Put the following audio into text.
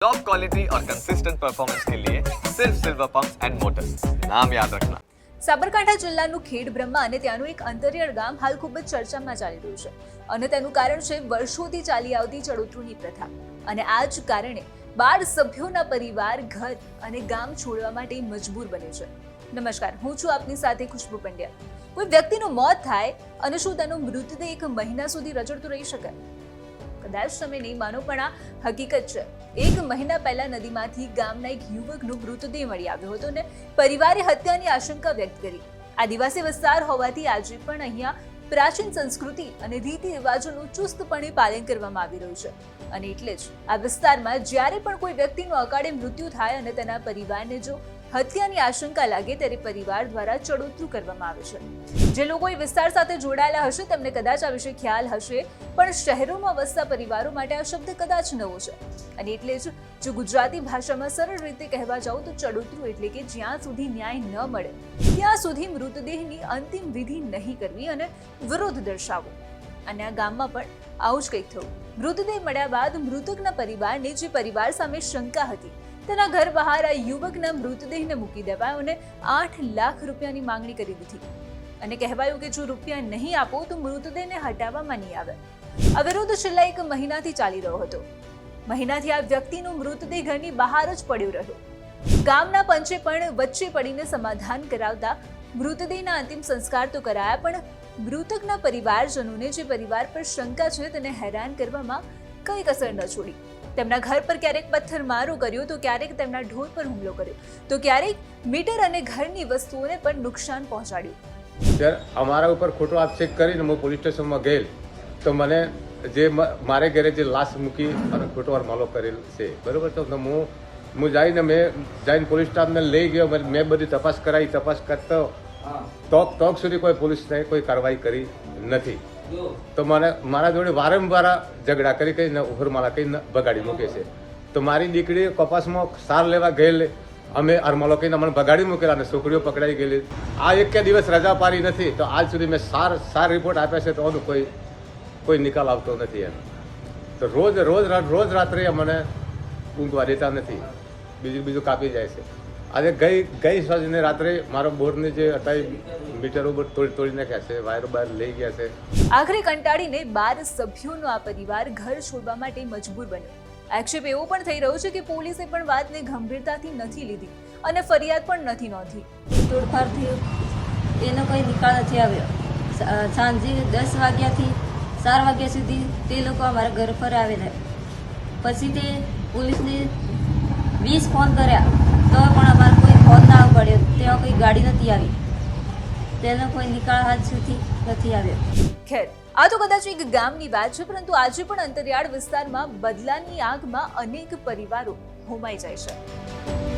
Top quality और consistent performance के लिए सिर्फ सिल्वर पंप एंड मोटर्स नाम याद रखना સાબરકાંઠા જિલ્લાનું ખેડ બ્રહ્મા અને ત્યાંનું એક અંતરિયાળ ગામ હાલ ખૂબ જ ચર્ચામાં ચાલી રહ્યું છે અને તેનું કારણ છે વર્ષોથી ચાલી આવતી ચડોતરૂની પ્રથા અને આ જ કારણે બાર સભ્યોના પરિવાર ઘર અને ગામ છોડવા માટે મજબૂર બને છે નમસ્કાર હું છું આપની સાથે ખુશ્બુ પંડ્યા કોઈ વ્યક્તિનું મોત થાય અને શું તેનો મૃતદેહ એક મહિના સુધી રજડતો રહી શકે કદાચ તમે નહીં માનો, પણ આ હકીકત છે. એક મહિના પહેલા નદીમાંથી ગામના એક યુવકનો મૃતદેહ મળી આવ્યો હતો અને પરિવારે હત્યાની આશંકા વ્યક્ત કરી. આદિવાસી વિસ્તાર હોવાથી આજે પણ અહીંયા પ્રાચીન સંસ્કૃતિ અને રીતિ રિવાજોનું ચુસ્તપણે પાલન કરવામાં આવી રહ્યું છે. અને એટલે જ આ વિસ્તારમાં જ્યારે પણ કોઈ વ્યક્તિનું અકાળે મૃત્યુ થાય અને તેના પરિવારને જો હત્યાની આશંકા લાગે ત્યારે પરિવાર દ્વારા ચડોતરું કરવામાં આવે છે. જે લોકો એ વિસ્તાર સાથે જોડાયેલા હશે, તેમને કદાચ આ વિશે ખ્યાલ હશે, પણ શહેરોમાં વસતા પરિવારો માટે આ શબ્દ કદાચ નવો છે. અને એટલે જ જો ગુજરાતી ભાષામાં સરળ રીતે કહેવા જાઉં તો ચડોતરું એટલે કે જ્યાં સુધી ન્યાય ન મળે, ત્યાં સુધી મૃતદેહની અંતિમ વિધિ નહીં કરવી અને વિરોધ દર્શાવવો. અને આ ગામમાં પણ આવું જ કંઈક થયું. મૃતદેહ મળ્યા બાદ મૃતકના પરિવારને જે પરિવાર સામે શંકા હતી તેના ઘર બહાર આ યુવકના મૃતદેહને મૂકી દેવાયો અને આઠ લાખ રૂપિયાની માંગણી કરી દીધી. અને કહેવાયું કે જો રૂપિયા નહીં આપો તો મૃતદેહને હટાવવામાં નહીં આવે. આ છેલ્લા એક મહિનાથી ચાલી રહ્યો હતો. મહિનાથી આ વ્યક્તિનો મૃતદેહ ઘરની બહાર જ પડ્યો રહ્યો. ગામના પંચે પણ વચ્ચે પડીને સમાધાન કરાવતા મૃતદેહના અંતિમ સંસ્કાર તો કરાયા, પણ મૃતકના પરિવારજનોને જે પરિવાર પર શંકા છે તેને હેરાન કરવામાં કઈ કસર ન છોડી. તેમના ઘર પર ક્યારેક પથ્થરમારો કર્યો તો ક્યારેક તેમના ઢોર પર હુમલો કર્યો. તો ક્યારેક મીટર અને ઘરની વસ્તુઓને પણ નુકસાન પહોંચાડ્યું. સર, અમારા ઉપર ખોટો આક્ષેપ કરીને હું પોલીસ સ્ટેશનમાં ગયેલ. તો મને જે મારે ઘરે જે લાશ મૂકી અને ખોટો માલો કરેલ છે. બરોબર? તો હું હું જઈને મેં, જઈને પોલીસ સ્ટાફને લઈ ગયો. મેં બધી તપાસ કરાવી. તપાસ કરતો તોક તોક સુધી કોઈ પોલીસને કોઈ કાર્યવાહી કરી નથી. તો મને મારા જોડે વારંવાર ઝઘડા કરી કરીને ઉફરમાલા કહીને બગાડી મૂકે છે. તો મારી દીકરી કપાસમાં સાર લેવા ગયેલી, અમે અરમાલો કહીને અમને બગાડી મૂકેલા અને છોકરીઓ પકડાઈ ગયેલી. આ એક દિવસ રજા પાડી નથી, તો આજ સુધી મેં સાર સાર રિપોર્ટ આપ્યા છે તો કોઈ કોઈ નિકાલ આવતો નથી એનો તો રોજ રોજ રોજ રાત્રે મને ઊંઘવા દેતા નથી. બીજું બીજું કાપી જાય છે. આજે ગઈ ગઈ સાંજને રાત્રે મારો બોરને જે હતા એ મીટરો ઉપર તોડી તોડી નાખ્યા છે વાયરો બહાર લઈ ગયા છે. આખરે કંટાળીને બાર સભ્યોનો આ પરિવાર ઘર છોડવા માટે મજબૂર બન્યો. આક્ષેપ એવો પણ થઈ રહ્યો છે કે પોલીસે પણ વાતને ગંભીરતાથી નથી લીધી અને ફરિયાદ પણ નથી નોંધી. તોડફાડ થયો. એનો કોઈ નિકાલ નથી આવ્યો. સાંજે દસ વાગ્યાથી ચાર વાગ્યા સુધી તે લોકો અમારા ઘર પર આવેલા. પછી તે પોલીસને વીસ ફોન કર્યા. તો પણ અમારે કોઈ ફોન ના પડ્યો ત્યાં કોઈ ગાડી નથી આવી. તેનો કોઈ નિકાળ હાથ સુધી નથી આવ્યો. ખેર. આ તો કદાચ એક ગામની વાત છે, પરંતુ આજે પણ અંતરિયાળ વિસ્તારમાં બદલાની આગમાં અનેક પરિવારો હોમાઈ જાય છે.